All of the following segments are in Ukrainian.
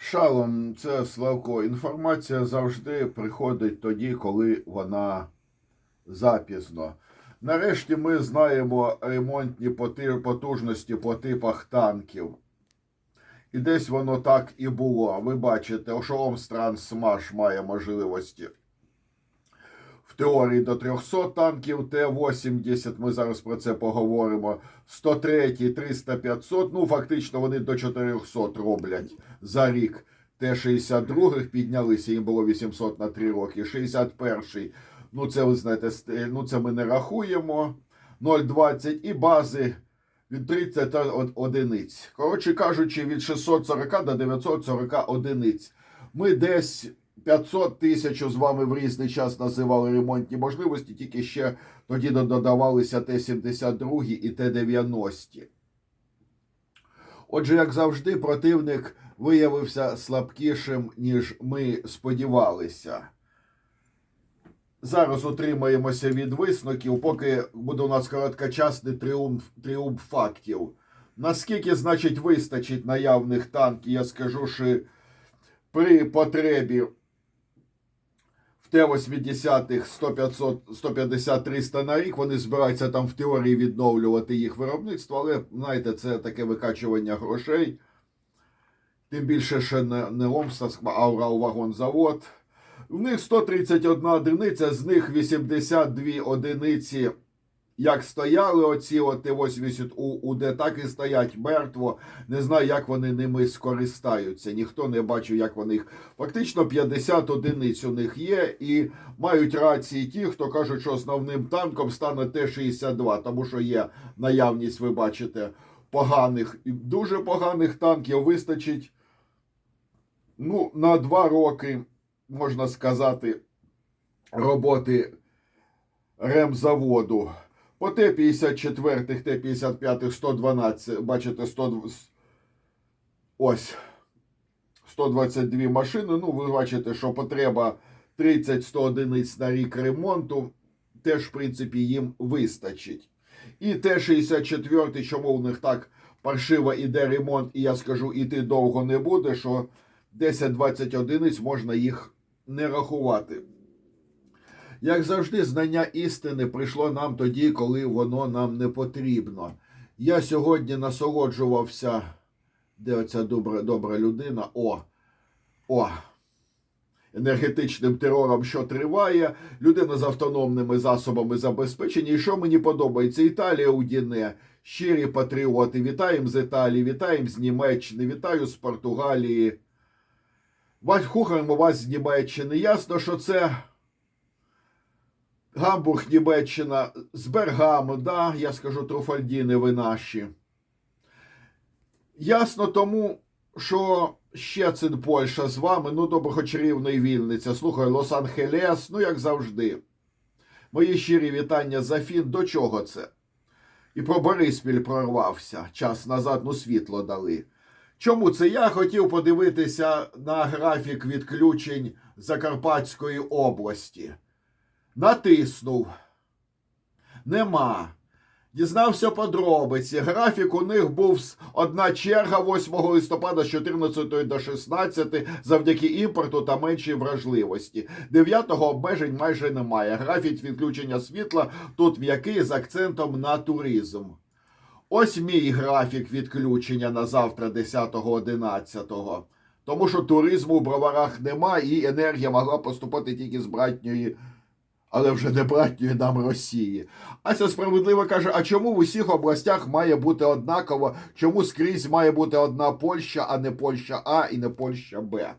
Шалом, це Славко. Інформація завжди приходить тоді, коли вона запізно. Нарешті ми знаємо ремонтні потужності по типах танків. І десь воно так і було. Ви бачите, Ошолом стран СМАШ має можливості. Теорії до 300 танків, Т-80, ми зараз про це поговоримо. 103, 300, 500, ну фактично вони до 400 роблять за рік. Т-62 піднялися, їм було 800 на 3 роки. 61-й, ну це ви знаєте, ну це ми не рахуємо. 0,20 і бази від 30 одиниць. Коротше кажучи, від 640 до 940 одиниць. Ми десь 500 тисяч з вами в різний час називали ремонтні можливості, тільки ще тоді додавалися Т-72 і Т-90. Отже, як завжди, противник виявився слабкішим, ніж ми сподівалися. Зараз утримаємося від висновків, поки буде у нас короткочасний тріумф, тріумф фактів. Наскільки, значить, вистачить наявних танків, я скажу, що при потребі в Т-80 150-300 на рік вони збираються там в теорії відновлювати їх виробництво, але знаєте, це таке викачування грошей. Тим більше ще не, не Омстарськ, а Уралвагонзавод. В них 131 одиниця, з них 82 одиниці, як стояли оці от Т-80 у УД, так і стоять мертво. Не знаю, як вони ними скористаються. Ніхто не бачив, як вони їх. Фактично 50 одиниць у них є, і мають рації ті, хто кажуть, що основним танком стане Т-62, тому що є наявність, ви бачите, поганих і дуже поганих танків вистачить ну, на два роки, можна сказати, роботи ремзаводу. По Т-54, Т-55, 112, бачите, 100, ось 122 машини. Ну, ви бачите, що потреба 30-100 одиниць на рік ремонту. Теж, в принципі, їм вистачить. І Т-64, чому в них так паршиво іде ремонт, і я скажу, іти довго не буде, що 10-20 одиниць можна їх не рахувати. Як завжди, знання істини прийшло нам тоді, коли воно нам не потрібно. Я сьогодні насолоджувався, де оця добра, добра людина? О, о, енергетичним терором, що триває, людина з автономними засобами забезпечення. І що мені подобається? Італія у Діне, щирі патріоти. Вітаємо з Італії, вітаємо з Німеччини, вітаю з Португалії. Хухаємо вас з Німеччини. Ясно, що це Гамбург, Німеччина, з Бергаму, да, я скажу Труфальдіни, ви наші. Ясно тому, що Щецин Польща з вами, ну добре, хоч рівно і Вінниця. Слухаю, Лос-Анхелес, ну як завжди. Мої щирі вітання за Фін. До чого це? І про Бориспіль прорвався. Час назад, ну світло дали. Чому це я хотів подивитися на графік відключень Закарпатської області? Натиснув. Нема. Дізнався подробиці. Графік у них був одна черга 8 листопада з 14 до 16 завдяки імпорту та меншій вражливості. 9-го обмежень майже немає. Графік відключення світла тут м'який з акцентом на туризм. Ось мій графік відключення на завтра 10-11. Тому що туризму в броварах нема, і енергія могла поступати тільки з братньої, але вже не братньої нам Росії. Ася справедливо каже: а чому в усіх областях має бути однаково? Чому скрізь має бути одна Польща, а не Польща А і не Польща Б?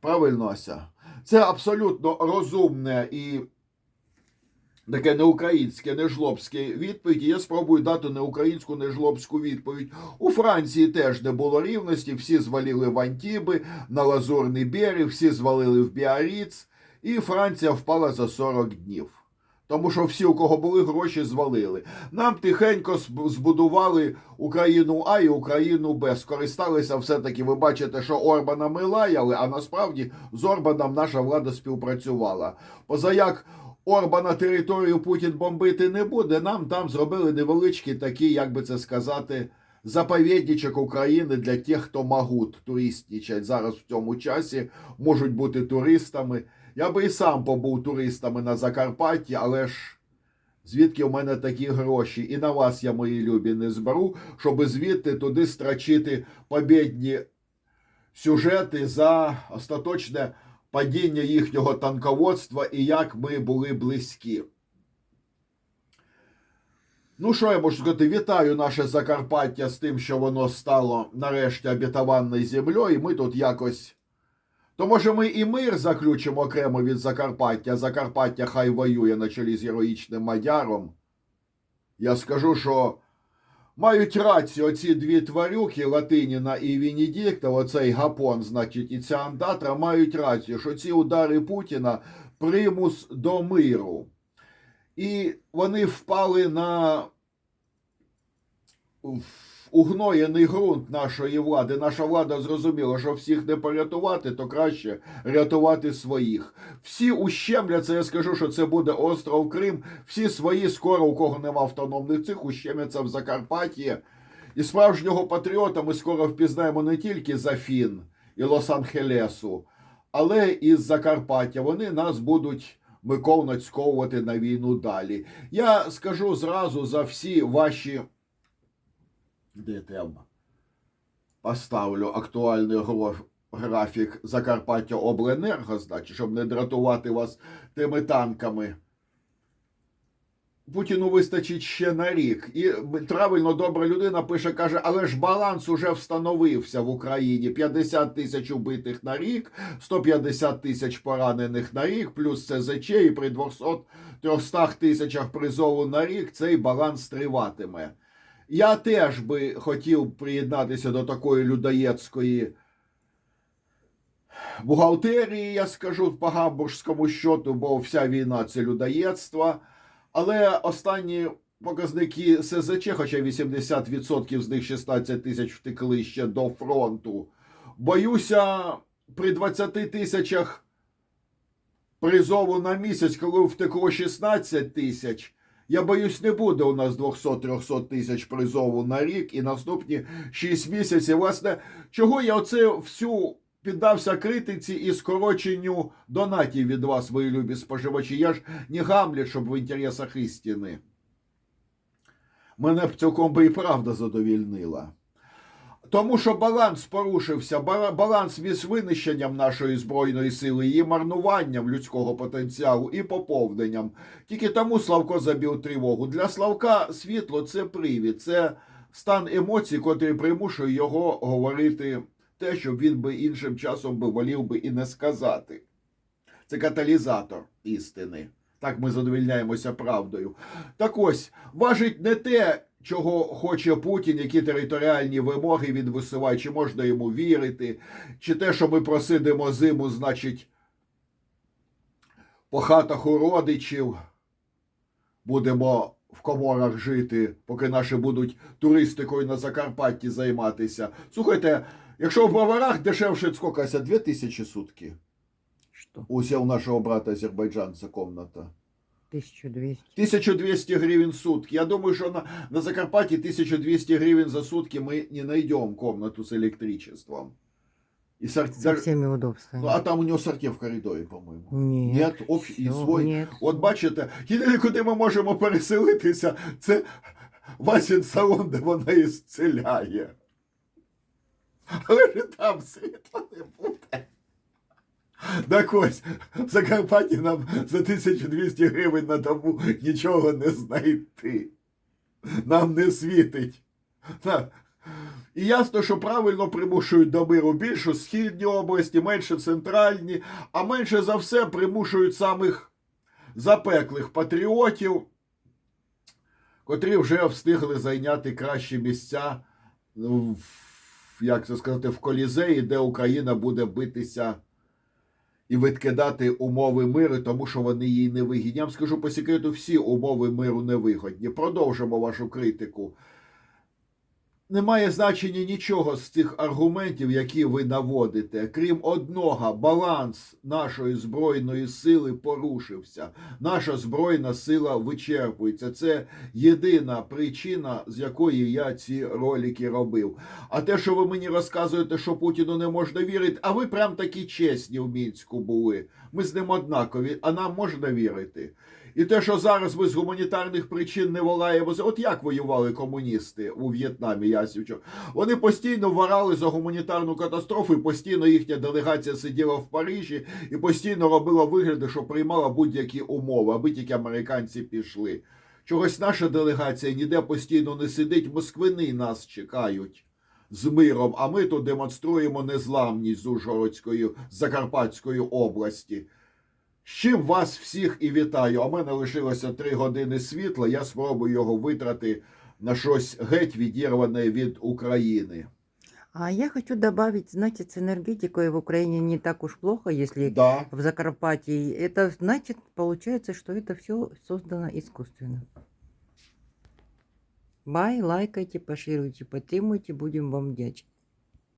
Правильно, Ася. Це абсолютно розумне і таке неукраїнське, нежлобське відповідь. І я спробую дати неукраїнську нежлобську відповідь. У Франції теж не було рівності, всі звалили в Антіби, на Лазурний берег, всі звалили в Біаріц, і Франція впала за 40 днів. Тому що всі, у кого були гроші, звалили. Нам тихенько збудували Україну А і Україну Б. Скористалися все-таки. Ви бачите, що Орбана ми лаяли, а насправді з Орбаном наша влада співпрацювала. Позаяк Орбана територію Путін бомбити не буде. Нам там зробили невеличкі такі, як би це сказати, заповідничок України для тих, хто можуть туристнічать. Зараз в цьому часі можуть бути туристами. Я би і сам побув туристами на Закарпатті, але ж звідки в мене такі гроші? І на вас я, мої любі, не зберу, щоб звідти туди страчити побідні сюжети за остаточне падіння їхнього танководства і як ми були близькі. Ну, що я можу сказати? Вітаю наше Закарпаття з тим, що воно стало нарешті обітованною землею, і ми тут якось. То може ми і мир заключимо окремо від Закарпаття. Закарпаття хай воює на чолі з героїчним Мадяром. Я скажу, що мають рацію оці дві тварюки Латиніна і Венедіктов, оцей Гапон, значить, і ця андатра мають рацію, що ці удари Путіна примус до миру. І вони впали на угноєний ґрунт нашої влади. Наша влада зрозуміла, що всіх не порятувати, то краще рятувати своїх. Всі ущемляться, я скажу, що це буде остров Крим. Всі свої, скоро, у кого нема автономних цих, ущемляться в Закарпатті. І справжнього патріота ми скоро впізнаємо не тільки за Фін і Лос-Анхелесу, але і з Закарпаття. Вони нас будуть Микол нацьковувати на війну далі. Я скажу зразу за всі ваші. Де тема? Поставлю актуальний графік Закарпаття Обленерго, значить, щоб не дратувати вас тими танками. Путіну вистачить ще на рік. І правильно добра людина пише, каже, але ж баланс уже встановився в Україні. 50 тисяч убитих на рік, 150 тисяч поранених на рік, плюс СЗЧ, і при 200-300 тисячах призову на рік цей баланс триватиме. Я теж би хотів приєднатися до такої людоєцької бухгалтерії, я скажу по гамбургському щоту, бо вся війна це людоєдство. Але останні показники СЗЧ, хоча 80% з них 16 тисяч втекли ще до фронту. Боюся, при 20 тисячах призову на місяць, коли втекло 16 тисяч, я боюсь, не буде у нас 200-300 тисяч призову на рік і наступні 6 місяців. Власне, чого я оце всю піддався критиці і скороченню донатів від вас, мої любі споживачі. Я ж не гамлю, щоб в інтересах істини. Мене б цілком би і правда задовільнила. Тому що баланс порушився, баланс між винищенням нашої збройної сили, її марнуванням людського потенціалу і поповненням. Тільки тому Славко забив тривогу. Для Славка світло це привід, це стан емоцій, котрий примушує його говорити те, що він би іншим часом би волів би і не сказати. Це каталізатор істини. Так ми задовільняємося правдою. Так ось, важить не те, чого хоче Путін, які територіальні вимоги він висуває, чи можна йому вірити, чи те, що ми просидимо зиму, значить, по хатах у родичів будемо в коморах жити, поки наші будуть туристикою на Закарпатті займатися. Слухайте, якщо в броварах дешевше сколько, Ася, 2000 сутки. Что? Ось у нашого брата азербайджанця комната. 1200. 1200 гривен в сутки. Я думаю, что на, на Закарпатье 1200 гривен за сутки мы не найдем комнату с электричеством. И сор- Со даже- всеми удобствами. Ну, а там у него сортир в коридорі, по-моєму. Нет. Нет, об- і всё, свой. Нет. От бачите, єдине, куди ми можемо переселитися, це Васін салон, де вона і зціляє. Але ж і там світла не буде. Так ось, в Закарпатті нам за 1200 гривень на добу нічого не знайти. Нам не світить. І ясно, що правильно примушують до миру більше східні області, менше центральні, а менше за все примушують самих запеклих патріотів, котрі вже встигли зайняти кращі місця, як це сказати, в колізеї, де Україна буде битися і відкидати умови миру, тому що вони їй не вигідні. Я вам скажу по секрету, всі умови миру не вигодні. Продовжимо вашу критику. Немає значення нічого з цих аргументів, які ви наводите. Крім одного, баланс нашої збройної сили порушився. Наша збройна сила вичерпується. Це єдина причина, з якої я ці ролики робив. А те, що ви мені розказуєте, що Путіну не можна вірити, а ви прям такі чесні в мінську були. Ми з ним однакові, а нам можна вірити. І те, що зараз ми з гуманітарних причин не волаємо, от як воювали комуністи у В'єтнамі, Ясівчо? Вони постійно варали за гуманітарну катастрофу, і постійно їхня делегація сиділа в Парижі і постійно робила вигляди, що приймала будь-які умови, аби тільки американці пішли. Чогось наша делегація ніде постійно не сидить, москвини нас чекають з миром, а ми тут демонструємо незламність з Ужгородської, Закарпатської області. З чим вас всіх і вітаю. А в мене лишилося три години світла. Я спробую його витрати на щось геть відірване від України. А я хочу добавить, знаете, с энергетикой в Украине не так уж плохо, если Да. в Закарпатье. Это значит, получается, что это все создано искусственно. Бай, лайкайте, пошируйте, подтримуйте, будем вам вдячны.